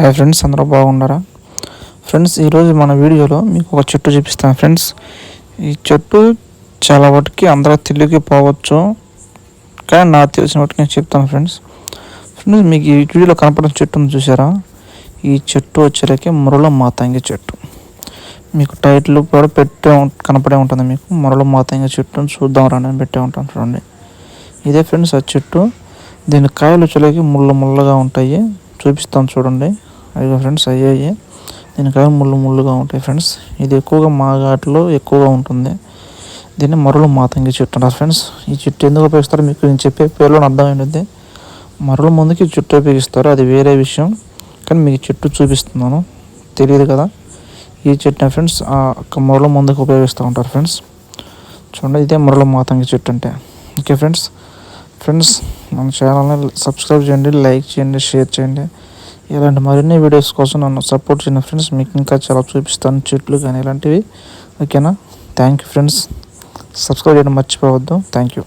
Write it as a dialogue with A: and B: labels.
A: Hi friends అందరూ బాగున్నారా? Friends ఈరోజు మన వీడియోలో మీకు ఒక చెట్టు చూపిస్తాను. ఫ్రెండ్స్ ఈ చెట్టు చాలా వాటికి అందరూ తెలియకి పోవచ్చు. కానీ నాకు తెలిసిన వాటికి నేను చెప్తాను ఫ్రెండ్స్ ఫ్రెండ్స్ మీకు ఈ వీడియోలో కనపడిన చెట్టును చూసారా ఈ చెట్టు వచ్చేసరికి మురళ మాతంగి చెట్టు. మీకు టైటిల్ కూడా పెట్టే కనపడే ఉంటుంది మీకు. మురళ మాతంగి చెట్టు చూద్దాం రండి పెట్టే ఉంటాను చూడండి. ఇదే ఫ్రెండ్స్ ఆ చెట్టు దీని కాయలు వచ్చేసరికి ముళ్ళ ముళ్ళగా ఉంటాయి. చూపిస్తాను చూడండి. అయ్యో ఫ్రెండ్స్ అయ్యాయి దీనికాయ ముళ్ళు ముళ్ళుగా ఉంటాయి ఫ్రెండ్స్. ఇది ఎక్కువగా మా ఘాట్లో ఎక్కువగా ఉంటుంది. దీన్ని మరలు మాతంగి చెట్టు అంటారు ఫ్రెండ్స్? ఈ చెట్టు ఎందుకు ఉపయోగిస్తారో? మీకు నేను చెప్పే పేర్లో అర్థమైనది మరల ముందుకి చెట్టు ఉపయోగిస్తారు. అది వేరే విషయం. కానీ మీకు చెట్టు చూపిస్తున్నాను. తెలియదు కదా? ఈ చెట్టు ఫ్రెండ్స్ ఆ మరల ముందుకు ఉపయోగిస్తూ ఉంటారు ఫ్రెండ్స్. చూడండి ఇదే మరల మాతంగి చెట్టు అంటే. Okay friends? ఫ్రెండ్స్ మన ఛానల్ని సబ్స్క్రైబ్ చేయండి లైక్ చేయండి షేర్ చేయండి. ఇలాంటి మరిన్ని వీడియోస్ కోసం నన్ను సపోర్ట్ చేయండి ఫ్రెండ్స్. మీకు ఇంకా చాలా చూపిస్తాను చెట్లు కానీ ఇలాంటివి. ఓకేనా? థ్యాంక్ యూ ఫ్రెండ్స్ సబ్స్క్రైబ్ చేయడం మర్చిపోవద్దు. Thank you